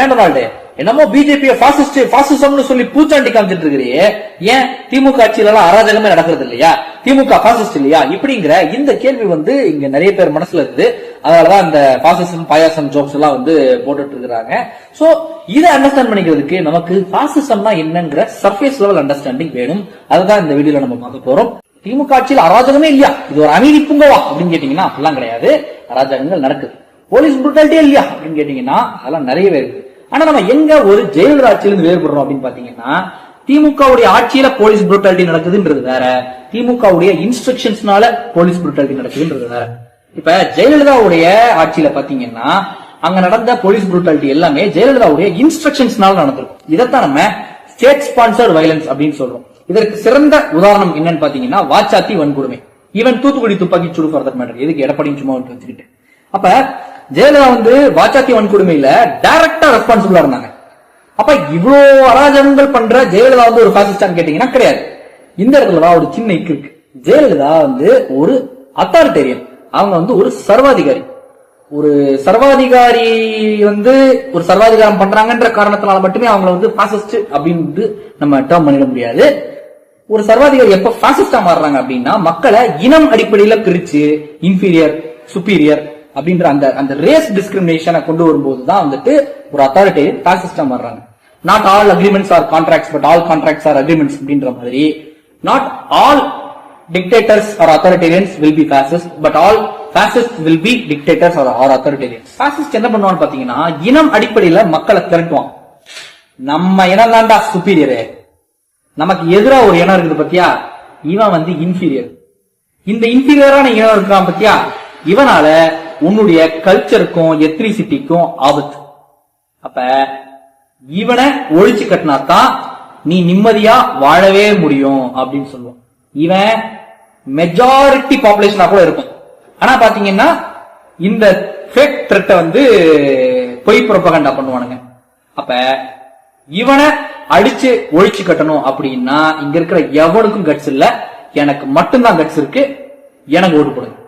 ஏன் என்னமோ BJP fascist பாசிசம்னு சொல்லி பூச்சாண்டி காமிச்சிட்டு இருக்கிறியே. ஏன் திமுக ஆட்சியில எல்லாம் அராஜகமே நடக்கிறது இல்லையா? திமுக பாசிஸ்ட் இல்லையா? இப்படிங்கிற இந்த கேள்வி வந்து இங்க நிறைய பேர் மனசுல இருக்குது. அதனாலதான் இந்த பாசிசம் பாயாசம் ஜோக்ஸ் எல்லாம் வந்து போட்டுட்டு இருக்கிறாங்க. சோ இதை அண்டர்ஸ்டாண்ட் பண்ணிக்கிறதுக்கு நமக்கு பாசிசம்னா என்னங்கிற சர்ஃபேஸ் லெவல் அண்டர்ஸ்டாண்டிங் வேணும். அதுதான் இந்த வீடியோல நம்ம பார்க்க போறோம். திமுக ஆட்சியில் அராஜகமே இல்லையா? இது ஒரு அமைதி பூங்கவா அப்படின்னு கேட்டீங்கன்னா அப்படிலாம் கிடையாது. அராஜகங்கள் நடக்குது. போலீஸ் புரூட்டாலிட்டியே இல்லையா? அப்படின்னு கேட்டீங்கன்னா அதெல்லாம் நிறையவே இருக்கு ஆனா நம்ம எங்க ஒரு ஜெயலலிதா ஆட்சியிலிருந்து வேறுபடுறோம் அப்படின்னு பாத்தீங்கன்னா திமுகவுடைய ஆட்சியில போலீஸ் புரூட்டாலிட்டி நடக்குதுன்றது வேற. திமுகவுடைய இன்ஸ்ட்ரக்ஷன்ஸ்னால போலீஸ் புரூட்டாலிட்டி நடக்குதுன்றது வேற. இப்ப ஜெயலலிதாவுடைய ஆட்சியில பாத்தீங்கன்னா அங்க நடந்த போலீஸ் புரூட்டாலிட்டி எல்லாமே ஜெயலலிதாவுடைய இன்ஸ்ட்ரக்ஷன்ஸ்னால நடந்திருக்கும். இதைத்தான் நம்ம ஸ்டேட் ஸ்பான்சர்ட் வயலன்ஸ் அப்படின்னு சொல்றோம். இதற்கு சிறந்த உதாரணம் என்னன்னு பாத்தீங்கன்னா வாச்சாத்தி வன்கொடுமை. ஈவன் தூத்துக்குடி துப்பாக்கி சூடு ஃபார் தட் மேட்டர் எதுக்கு எடப்பாடியும் சும்மா விட்டு வச்சுக்கிட்டு. அப்ப ஜெயலலிதா வந்து வாச்சாத்தி வன்கொடுமையில டைரக்டா ரெஸ்பான்சிபிளா இருந்தாங்க. அப்ப இவ்வளோ அராஜகங்கள் பண்ற ஜெயலலிதா வந்து ஒரு பாசிஸ்டான்னு கேட்டீங்கன்னா கிடையாது. இந்த இடத்துல தான் ஒரு சின்ன இக்கு இருக்கு. ஜெயலலிதா வந்து ஒரு அத்தாரிட்டேரியன் அவங்க வந்து ஒரு சர்வாதிகாரி. ஒரு சர்வாதிகாரி வந்து ஒரு சர்வாதிகாரம் பண்றாங்கன்ற காரணத்தினால மட்டுமே அவங்கள வந்து பாசிஸ்ட் அப்படின்னு நம்ம டேர்ம் பண்ணிட முடியாது. ஒரு சர்வாதிகாரி எப்ப பாசிஸ்டா மாறுறாங்க அப்படின்னா மக்களை இனம் அடிப்படையில பிரிச்சு இன்ஃபீரியர் சுப்பீரியர் அப்படின்ற அந்த அந்த ரேஸ் டிஸ்கிரிமினேஷனை கொண்டு வரும்போது தான் வந்துட்டு ஒரு அத்தாரிட்டி பாசிஸ்டா வர்றாங்க. Not all agreements are contracts but all contracts are agreements அப்படின்ற மாதிரி. Not all dictators are authoritarians will be fascist but all fascist will be dictators are are authoritarians fascist என்ன பண்ணுவான்னு பாத்தீங்கன்னா இனம் அடிப்படையில மக்களை திரட்டுவான். நம்ம இனம் தான்டா சுப்பீரியரு நமக்கு எதிரா ஒரு இனம் இருக்குது பத்தியா? இவன் வந்து இன்ஃபீரியர் இந்த இன்ஃபீரியரான இனம் இருக்கான் பத்தியா? இவனால உன்னுடைய கல்ச்சருக்கும் எத்ரிசிட்டிக்கும் ஆபத்து. அப்ப இவனை ஒழிச்சு கட்டினா தான் நீ நிம்மதியா வாழவே முடியும் அப்படின்னு சொல்லுவான். இவன் மெஜாரிட்டி பாப்புலேஷனா கூட இருக்கும். ஆனா பாத்தீங்கன்னா இந்த ஃபேக் த்ரெட்டை வந்து பொய் புறப்பகண்டா பண்ணுவானுங்க. அப்ப இவனை அடிச்சு ஒழிச்சு கட்டணும் அப்படின்னா இங்க இருக்கிற எவனுக்கும் கட்ஸ் இல்ல. எனக்கு மட்டும்தான் கட்ஸ் இருக்கு. எனக்கு ஓட்டு போடுங்க.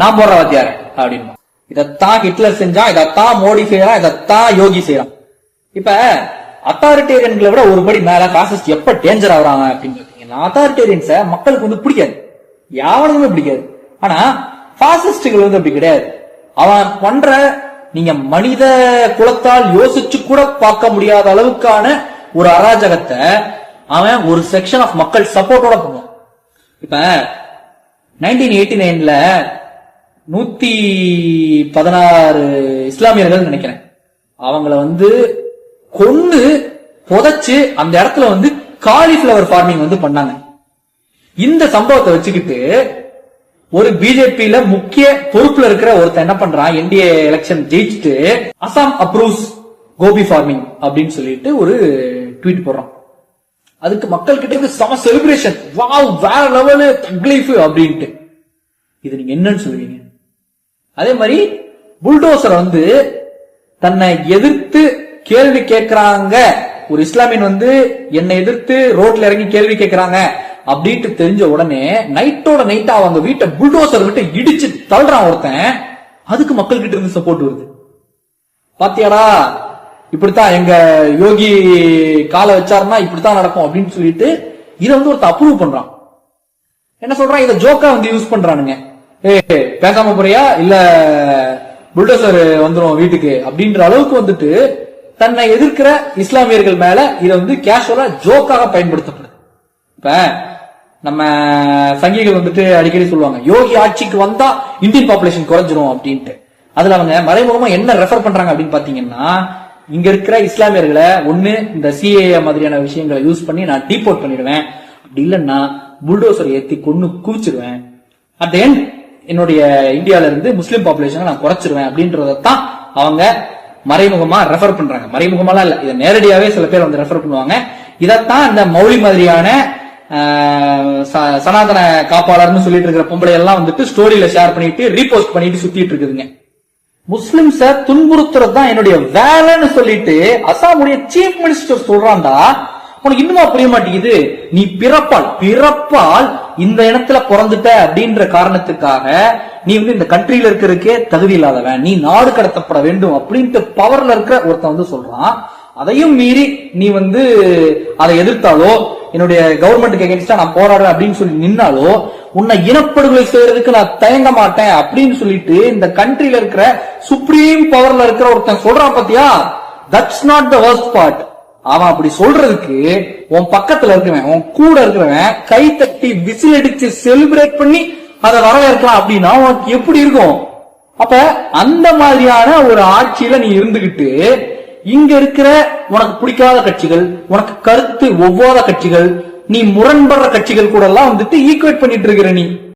நான் போடுற வாத்தியார அப்படின்னு இதைத்தான் ஹிட்லர் செஞ்சான் இதைத்தான் மோடி செய்யறான் இதைத்தான் யோகி செய்யறான். இப்ப அத்தாரிட்டேரியன்களை விட ஒரு படி மேல பாசிஸ்ட் எப்ப டேஞ்சர் ஆகுறாங்க அப்படின்னு பாத்தீங்கன்னா அத்தாரிட்டேரியன்ஸ மக்களுக்கு வந்து பிடிக்காது. யாவனுக்குமே பிடிக்காது. ஆனா பாசிஸ்டுகள் வந்து அப்படி கிடையாது. அவன் பண்ற நீங்க மனித குலத்தால் யோசிச்சு கூட பார்க்க முடியாத அளவுக்கான ஒரு அராஜகத்தை அவன் ஒரு செக்ஷன் ஆஃப் மக்கள் சப்போர்ட்டோட பண்ணுவான். இப்ப நைன்டீன் எயிட்டி நைன்ல நூத்தி பதினாறு இஸ்லாமியர்கள் நினைக்கிறேன். அவங்கள வந்து கொண்டு புதைச்சு அந்த இடத்துல வந்து காலிஃபிளவர் ஃபார்மிங் வந்து பண்ணாங்க. இந்த சம்பவத்தை வச்சுக்கிட்டு ஒரு பிஜேபியில முக்கிய பொறுப்புல இருக்கிற ஒருத்தன் என்ன பண்றான்? என்டிஏ எலெக்ஷன் ஜெயிச்சுட்டு அசாம் அப்ரூவ்ஸ் கோபி ஃபார்மிங் அப்படின்னு சொல்லிட்டு ஒரு ட்வீட் போடுறான். அதுக்கு மக்கள் கிட்ட இருந்து சம செலிப்ரேஷன் வாவ் வேற லெவலு தக்லீஃப் அப்படின்ட்டு. இது நீங்க என்னன்னு சொல்லுவீங்க? அதே மாதிரி புல்டோசர் வந்து தன்னை எதிர்த்து கேள்வி கேட்கிறாங்க. ஒரு இஸ்லாமியன் வந்து என்னை எதிர்த்து ரோட்ல இறங்கி கேள்வி கேட்கிறாங்க அப்படின்ட்டு தெரிஞ்ச உடனே நைட்டோட நைட்டா அவங்க வீட்டை புல்டோசர் விட்டு இடிச்சு தள்ளுறான் ஒருத்தன். அதுக்கு மக்கள் கிட்ட இருந்து சப்போர்ட் வருது. பாத்தியாடா இப்படித்தான் எங்க யோகி காலை வச்சாருன்னா இப்படித்தான் நடக்கும் அப்படின்னு சொல்லிட்டு இதை வந்து ஒருத்தன் அப்ரூவ் பண்றான். என்ன சொல்றான்? இதை ஜோக்கா வந்து யூஸ் பண்றானுங்க. ஏ பேசாம போறியா? இல்ல புல்டோசர் வந்துடும் வீட்டுக்கு. அப்படின்ற அளவுக்கு வந்துட்டு தன்னை எதிர்க்கிற இஸ்லாமியர்கள் மேல இதை வந்து கேஷுவலா ஜோக்காக பயன்படுத்தப்படுது. இப்ப நம்ம சங்கிகள் வந்துட்டு அடிக்கடி சொல்லுவாங்க யோகி ஆட்சிக்கு வந்தா இந்தியன் பாப்புலேஷன் குறைஞ்சிரும் அப்படின்ட்டு. அதுல அவங்க மறைமுகமா என்ன ரெஃபர் பண்றாங்க அப்படின்னு பாத்தீங்கன்னா இங்க இருக்கிற இஸ்லாமியர்களை ஒண்ணு இந்த சிஏ மாதிரியான விஷயங்களை யூஸ் பண்ணி நான் டீபோர்ட் பண்ணிடுவேன். அப்படி இல்லைன்னா புல்டோசர் ஏத்தி கொண்டு குவிச்சிருவேன். அட் எண்ட் என்னுடைய இந்தியால இருந்து முஸ்லீம் பாப்புலேஷனை நான் குறைச்சிருவேன் அப்படின்றதான் அவங்க மறைமுகமா ரெஃபர் பண்றாங்க. மறைமுகமாலாம் இல்ல. இதை நேரடியாவே சில பேர் வந்து ரெஃபர் பண்ணுவாங்க. இதைத்தான் இந்த மௌலி மாதிரியான ச- சனாதன காப்பாளர்னு சொல்லிட்டு இருக்கிற பொம்பளை எல்லாம் வந்துட்டு ஸ்டோரியில ஷேர் பண்ணிட்டு ரீபோஸ்ட் பண்ணிட்டு சுத்திட்டு இருக்குதுங்க. முஸ்லிம்ஸ துன்புறுத்துறது தான் என்னுடைய வேலைன்னு சொல்லிட்டு அசாமுடைய சீஃப் மினிஸ்டர் சொல்றான்டா உனக்கு இன்னுமா புரிய மாட்டேங்குது? நீ பிறப்பால் பிறப்பால் இந்த இடத்துல பிறந்துட்ட அப்படின்ற காரணத்துக்காக நீ வந்து இந்த கண்ட்ரியில இருக்கிறதுக்கே தகுதி இல்லாதவன். நீ நாடு கடத்தப்பட வேண்டும் அப்படின்ட்டு பவர்ல இருக்கிற ஒருத்தன் வந்து சொல்றான். அதையும் மீறி நீ வந்து அதை எதிர்த்தாலோ என்னுடைய கவர்மெண்ட்டுக்கு எகென்ஸ்டா நான் போராடுறேன் அப்படின்னு சொல்லி நின்னாலோ உன்னை இனப்படுகொலை செய்யறதுக்கு நான் தயங்க மாட்டேன் அப்படின்னு சொல்லிட்டு இந்த கண்ட்ரியில இருக்கிற சுப்ரீம் பவர்ல இருக்கிற ஒருத்தன் சொல்றான் பாத்தியா? That's not the worst part அவன் அப்படி சொல்றதுக்கு உன் பக்கத்துல இருக்கிறவன் உன் கூட இருக்கிறவன் கை தட்டி விசில் அடிச்சு செலிப்ரேட் பண்ணி அதை வரவேற்கலாம் அப்படின்னா உனக்கு எப்படி இருக்கும்? அப்ப அந்த மாதிரியான ஒரு ஆட்சியில நீ இருந்துகிட்டு இங்க இருக்கிற உனக்கு பிடிக்காத கட்சிகள் உனக்கு கருத்து ஒவ்வாத கட்சிகள் நீ முரண்படுற கட்சிகள் கூட எல்லாம் வந்துட்டு ஈக்குவேட் பண்ணிட்டு இருக்கிற நீ.